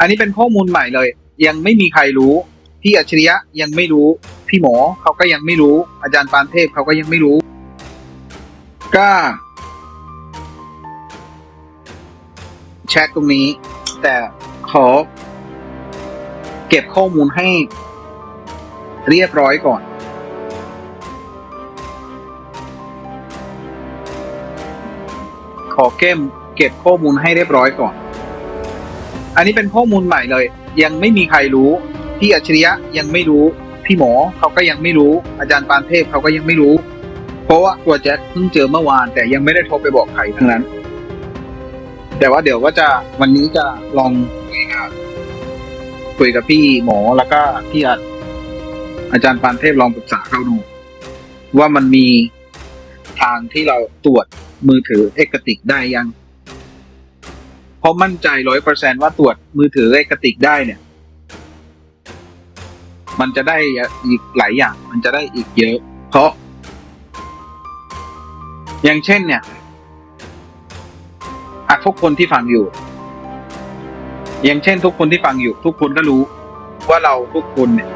อันนี้เป็นข้อมูลใหม่เลย ยังไม่มีใครรู้ พี่อัจฉริยะยังไม่รู้ พี่หมอเขาก็ยังไม่รู้ อาจารย์ปานเทพเขาก็ยังไม่รู้ ก็แชทตรงนี้ แต่ขอ เก็บข้อมูลให้ เรียบร้อยก่อนขอเก็บเก็บข้อมูลให้เรียบร้อยก่อน อันนี้เป็นข้อมูลใหม่เลย ยังไม่มีใครรู้ พี่อัจฉริยะยังไม่รู้ พี่หมอเขาก็ยังไม่รู้ อาจารย์ปานเทพเขาก็ยังไม่รู้ เพราะว่าตัวแจ็คเพิ่งเจอเมื่อวาน แต่ยังไม่ได้โทรไปบอกใครทั้งนั้น แต่ว่าเดี๋ยวก็จะวันนี้จะลองคุยกับคุยกับพี่หมอแล้วก็พี่อาอาจารย์ปานเทพลองปรึกษาเขาดู ว่ามันมีทางที่เราตรวจมือถือเอกติกได้ยัง เพราะมั่นใจร้อยเปอร์เซนว่าตรวจมือถือเอกติกได้เนี่ย มันจะได้อีกหลายอย่าง มันจะได้อีกเยอะ เพราะ อย่างเช่นเนี่ยอะทุกคนที่ฟังอยู่ อย่างเช่น ทุกคนที่ฟังอยู่ ทุกคนก็รู้ ว่าเราทุกคนเนี่ย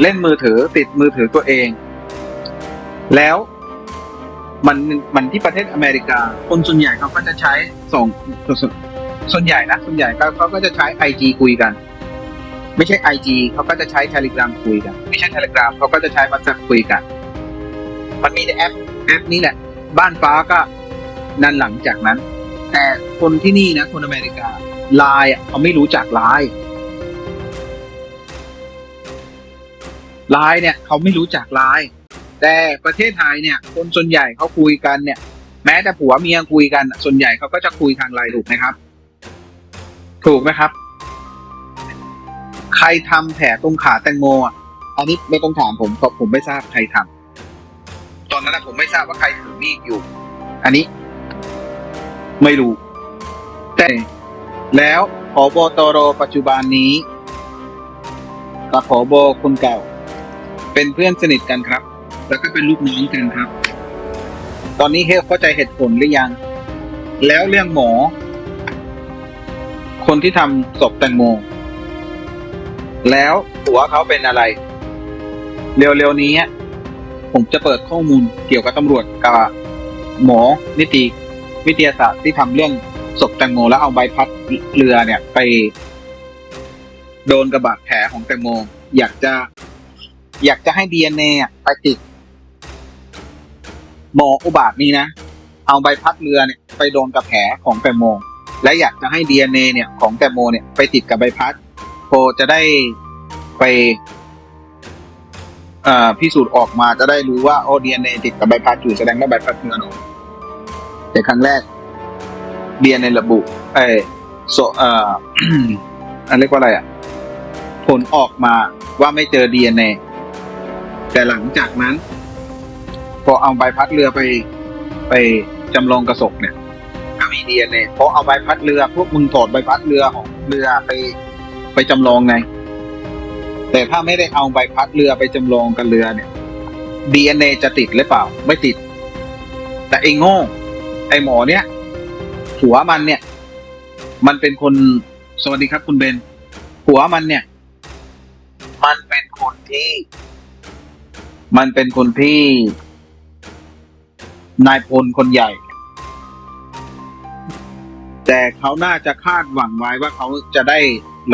เล่นมือถือติดมือถือตัวเอง แล้ว มันมันที่ประเทศอเมริกา คนส่วนใหญ่เขาก็จะใช้ส่งส่วนส่วนใหญ่นะส่วนใหญ่เขาเขาก็จะใช้ไอจีคุยกัน ไม่ใช่ไอจีเขาก็จะใช้เทเลกราฟคุยกัน ไม่ใช่เทเลกราฟเขาก็จะใช้ว h ต t แ a p คุยกัน มันมีในแอปแอปนี้แหละ บ้านฟ้าก็นั่นหลังจากนั้น แต่คนที่นี่นะ คนอเมริกาไลน์เขาไม่รู้จักไลน์ไลน์เนี่ย เขาไม่รู้จักไลน์ แต่ประเทศไทยเนี่ยคนส่วนใหญ่เขาคุยกันเนี่ย แม้แต่ผัวเมียคุยกัน ส่วนใหญ่เขาก็จะคุยทางไลน์ถูกไหมครับ ถูกไหมครับ ใครทำแผลตรงขาแตงโมอะอันนี้ไม่ต้องถามผมเพราะผมไม่ทราบใครทำตอนนั้นผมไม่ทราบว่าใครถือมีดอยู่ อันนี้ ไม่รู้ แต่แล้วผบตรปัจจุบันนี้กับผบคนเก่า เป็นเพื่อนสนิทกันครับ แล้วก็เป็นลูกน้องกันครับ ตอนนี้เฮลเข้าใจเหตุผลหรือยัง แล้วเรื่องหมอ คนที่ทำศพแตงโม แล้วหัวเขาเป็นอะไร เร็วๆนี้ ผมจะเปิดข้อมูลเกี่ยวกับตำรวจกับหมอนิติวิทยาศาสตร์ที่ทำเรื่องศพแตงโม แล้วเอาใบพัดเรือเนี่ยไป โดนกระบาดแผลของแตงโม อยากจะ อยากจะให้ดีเอ็นเอไปติด มออุบาทนี้นะ เอาใบพัดเรือเนี่ยไปโดนกับแผลของแตงโม และอยากจะให้ดีเอ็นเอเนี่ยของแตงโมเนี่ยไปติดกับใบพัดโพจะได้ไปพิสูจน์ออกมาจะได้รู้ว่าโอ้ดีเอ็นเอติดกับใบพัดอยู่แสดงว่าใบพัดคืออนุแต่ครั้งแรกดีเอ็นเอระบุเออโซเอ่ออันเรียกว่าอะไรอะ ผลออกมาว่าไม่เจอดีเอ็นเอแต่หลังจากนั้น พอเอาใบพัดเรือไป ไปจำลองกระสบเนี่ยก็มีดีเอ็นเอเพราะเอาใบพัดเรือ พวกมึงถอดใบพัดเรือของเรือไปไปจำลองไง แต่ถ้าไม่ได้เอาใบพัดเรือไปจำลองกับเรือเนี่ย DNA จะติดหรือเปล่า ไม่ติด แต่ไอ้โง่ไอ้หมอเนี่ยหัวมันเนี่ย มันเป็นคนสวัสดีครับคุณเบนหัวมันเนี่ย มันเป็นคนที่ มันเป็นคนที่ นายพลคนใหญ่ แต่เขาน่าจะคาดหวังไว้ว่าเขาจะได้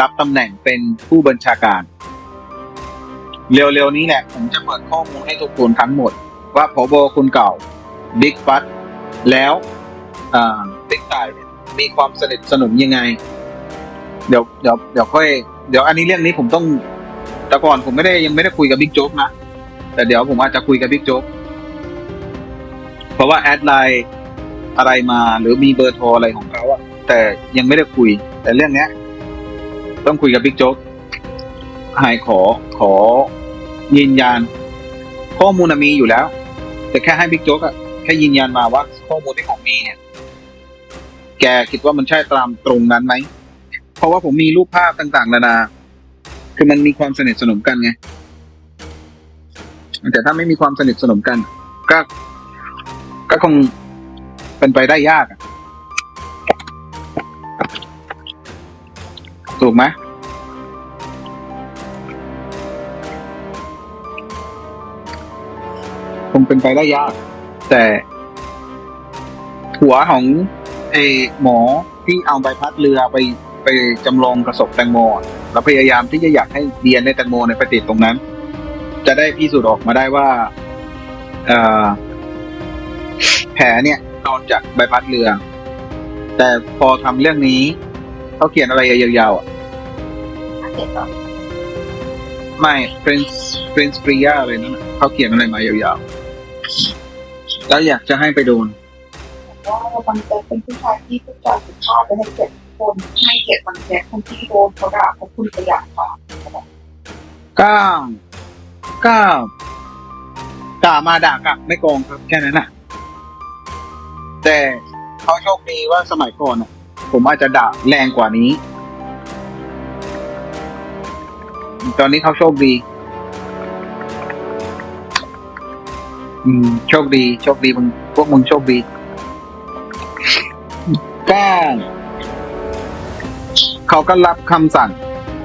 รับตำแหน่งเป็นผู้บัญชาการ เร็วๆนี้แหละ ผมจะเปิดข้อมูลให้ทุกคนทั้งหมด ว่าพบคนเก่าบิ๊กฟัตแล้วบิ๊กตายมีความสนิทสนมยังไง เดี๋ยวเดี๋ยวเดี๋ยวค่อยเดี๋ยวอันนี้เรื่องนี้ผมต้องแต่ก่อนผมไม่ได้ยังไม่ได้คุยกับบิ๊กโจ๊กนะ แต่เดี๋ยวผมอาจจะคุยกับบิ๊กโจ๊ก เพราะว่าแอดไลน์อะไรมาหรือมีเบอร์โทรอะไรของเขาอะแต่ยังไม่ได้คุย แต่เรื่องเนี้ย ต้องคุยกับบิ๊กโจ๊กหายขอขอยืนยันข้อมูลน่ะมีอยู่แล้ว แต่แค่ให้บิ๊กโจ๊กอะแค่ยืนยันมาว่าข้อมูลที่ผมมีเนี่ยแกคิดว่ามันใช่ตามตรงนั้นไหมเพราะว่าผมมีรูปภาพต่างๆ นานา คือมันมีความสนิทสนมกันไงแต่ถ้าไม่มีความสนิทสนมกัน ก็ ก็คงเป็นไปได้ยากอะถูกไหมคงเป็นไปได้ยาก แต่ หัวของไอ้หมอที่เอาใบพัดเรือไปไปจำลองกระสบแตงโมอะแล้วพยายามที่จะอยากให้เดียนในแตงโมในยไปติดตรงนั้น จะได้พิสูจน์ออกมาได้ว่า เอ่อ แผลเนี่ยนอนจากใบพัดเรือ แต่พอทำเรื่องนี้เขาเขียนอะไรยาวๆอะเจ็บแบบไม่ Prince Prince Priya อะไรนั่นน่ะเขาเขียนอะไรมายาวๆ แล้วอยากจะให้ไปโดนว่าบางแจ๊กเป็นผู้ชายที่พูดจาสุภาพและให้เกียรติคนให้เกียรติบางแจ๊กคนที่โดนเขาด่าเขาคุณประหยัดค่ะก้าก้าด่ามาด่ากลับไม่โกงครับแค่นั้นน่ะ แต่เขาโชคดีว่าสมัยก่อนน่ะผมอาจจะด่าแรงกว่านี้ ตอนนี้เขาโชคดี อืม โชคดี โชคดีมึงพวกมึงโชคดีก้าเขาก็รับคำสั่ง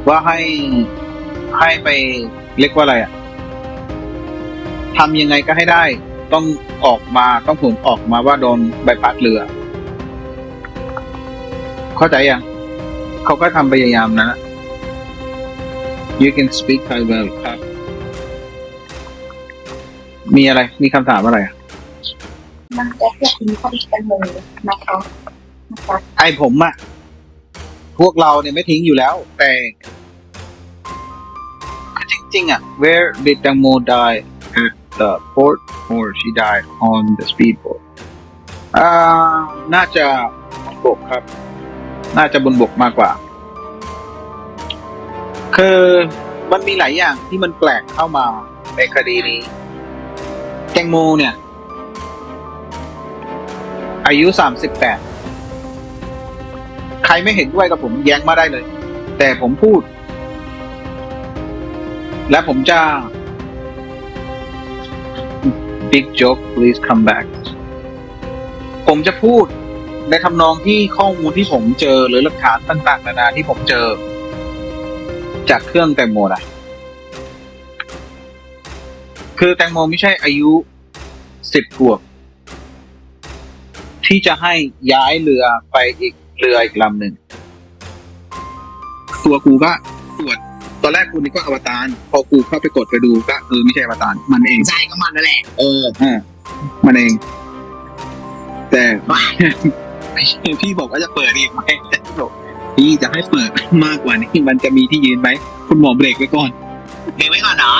ว่าให้ให้ไปเรียกว่าอะไรอะทำยังไงก็ให้ได้ ต้อง ออกมาต้องผลออกมาว่าโดนใบพัดเรือ เข้าใจยังเขาก็ทำพยายามนะ you can speak Thai well ครับ มีอะไร มีคำถามอะไรอะบางแจ๊กอยากมีคดีกันเลยนะคะนะคะไอผมอะพวกเราเนี่ยไม่ทิ้งอยู่แล้ว แต่ จริง ๆอะ where did Tangmo die at the port or she died on the speedboat อ่าน่าจะบนบกครับ น่าจะบนบกมากกว่า คือมันมีหลายอย่างที่มันแปลกเข้ามาในคดีนี้ แตงโมเนี่ย อายุสามสิบแปดใครไม่เห็นด้วยกับผมแย้งมาได้เลย แต่ผมพูด และผมจะ big joke please come back ผมจะพูดในทำนองที่ข้อมูลที่ผมเจอหรือหลักฐานต่างๆนานาที่ผมเจอ จากเครื่องแตงโมนะคือแตงโมไม่ใช่อายุสิบขวบ ที่จะให้ย้ายเรือไปอีกเรืออีกลำหนึ่ง ตัวกูก็ตรวจ ตอนแรกกูนึกว่าอวตารพอกูเข้าไปกดไปดูก็เออไม่ใช่อวตารมันเองใช่ก็มันนั่นแหละ เอออ่ามันเอง แต่พี่บอกว่าจะเปิดอีกไหมพี่บอกพี่จะให้เปิดมากกว่านี้มันจะมีที่ยืนไหมคุณหมอเบรกไว้ก่อนเบรกไว้ก่อนเนาะ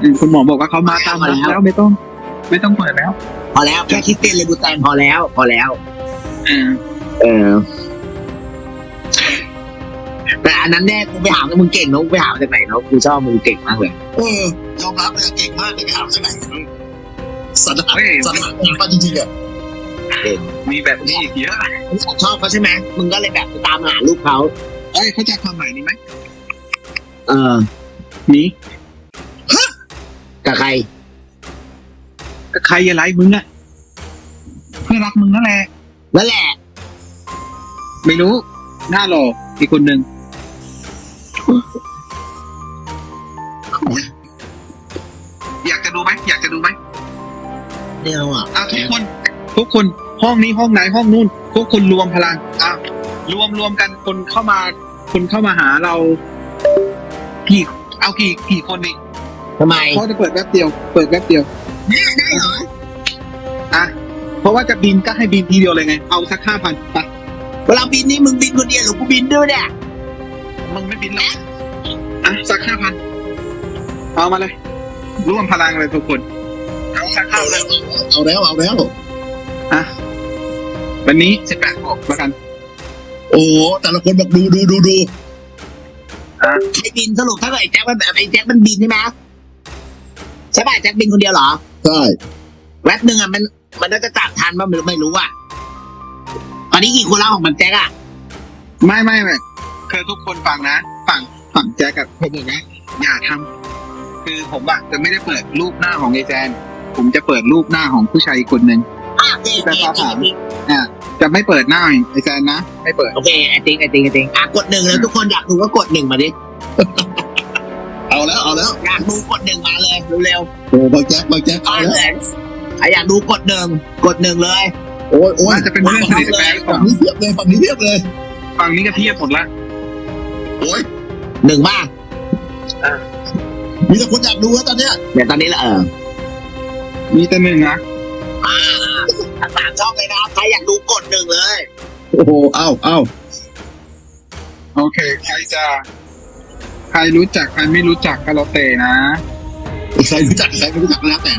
อืมคุณหมอบอกว่าเขามาตามผมแล้วไม่ต้อง ไม่ต้องเปิดแล้ว พอแล้วแค่คริสเตียนเลบูแตนพอแล้ว พอแล้วอ่าเออ แต่อันนั้นแน่กูไปหาว่ามึงเก่งเนอะกูไปหามาจากไหนเนอะกูชอบมึงเก่งมากเลยเออยอมรับเลยเก่งมากเลยไปหามาจากไหนสันหาเฮ้ยสันหามาจริงๆอะมีแบบนี้อีกเยอะมึงชอบเขาใช่ไหมมึงก็เลยแบบไปตามหาลูกเขาเอ้ยเขาใจะความหมายนี้ไหมเออนี้กับใครก็ใครอย่าไล่มึงอะเพื่อนรักมึงนั่นแหละนั่นแหละ ไม่รู้หน้าหล่ออีกคนหนึ่ง เดียวอะอะทุกคนทุกคนห้องนี้ห้องไหนห้องนู้นทุกคนรวมพลังอะรวมรวมกันคนเข้ามาคนเข้ามาหาเรากี่เอากี่กี่คนดีทำไมเพราะจะเปิดแป๊บเดียว เปิดแป๊บเดียวอะเพราะว่าจะบินก็ให้บินทีเดียวเลยไง เอาสักห้าพันไปเวลาบินนี่มึงบินคนเดียวหรือกูบินด้วยเนี่ยมึงไม่บินหรอกอะสักห้าพันเอามาเลยร่วมพลังเลยทุกคน เอาสักห้าเอาพันแล้วเอาแล้วเอาแล้วอะวันนี้สิบแปดบวกแล้วกัน โอ้โหแต่ละคนบอกดูดูดูดูใครบินสรุปถ้าเกิดไอ้แจ็คมันไอ้แจ็คมันบินใช่ไหมใช่ป่ะไอ้แจ็คบินคนเดียวเหรอใช่แวบหนึ่งอะมัน มันน่าจะจับทันป่ะไม่รู้ไม่รู้อะตอนนี้กี่คนแล้วของมันแจ็คอะไม่ไม่ไม่คือทุกคนฟังนะฝั่งฝั่งแจ็คกับผมบอกว่าอย่าทำคือผมอะจะไม่ได้เปิดรูปหน้าของไอแจน ผมจะเปิดรูปหน้าของผู้ชายอีกคนหนึ่งอะเด็กแต่เด็พอกถามเด็กจะจะไม่เปิดหน้าไอแซนนะไม่เปิด โอเคไอติงไอติงไอติงอะกดหนึ่งเลยทุกคนอยากดูก็กดหนึ่งมาดิเอาแล้วเอาแล้วอยากดูกดหนึ่งมาเลยเร็วโอ้บางแจ๊กบางแจ๊กๆเอาเอาแล้วเลยใครอยากดูกดหนึ่งกดหนึ่งเลยโอ้ยโอ้ยน่าจะเป็นเรื่องสนิทแฟนหรือเปฝั่ล่างนี้เทียบเลยฝั่งนี้เทียบเลยฝั่งนี้ก็เทียบหมดละโอ้ยหนึ่งมากมีแต่คนอยากดูแล้วตอนเนี้ยเดี๋ยวตอนนี้ละเออ มีแต่หนึ่งนะทั้งสามช่องเลยนะครับใครอยากดูกดหนึ่งเลย โอ้โหเอาเอาโอเค ใครจะ ใครรู้จัก ใครไม่รู้จักก็แล้วแต่นะ ใครรู้จักใครไม่รู้จักแล้วแต่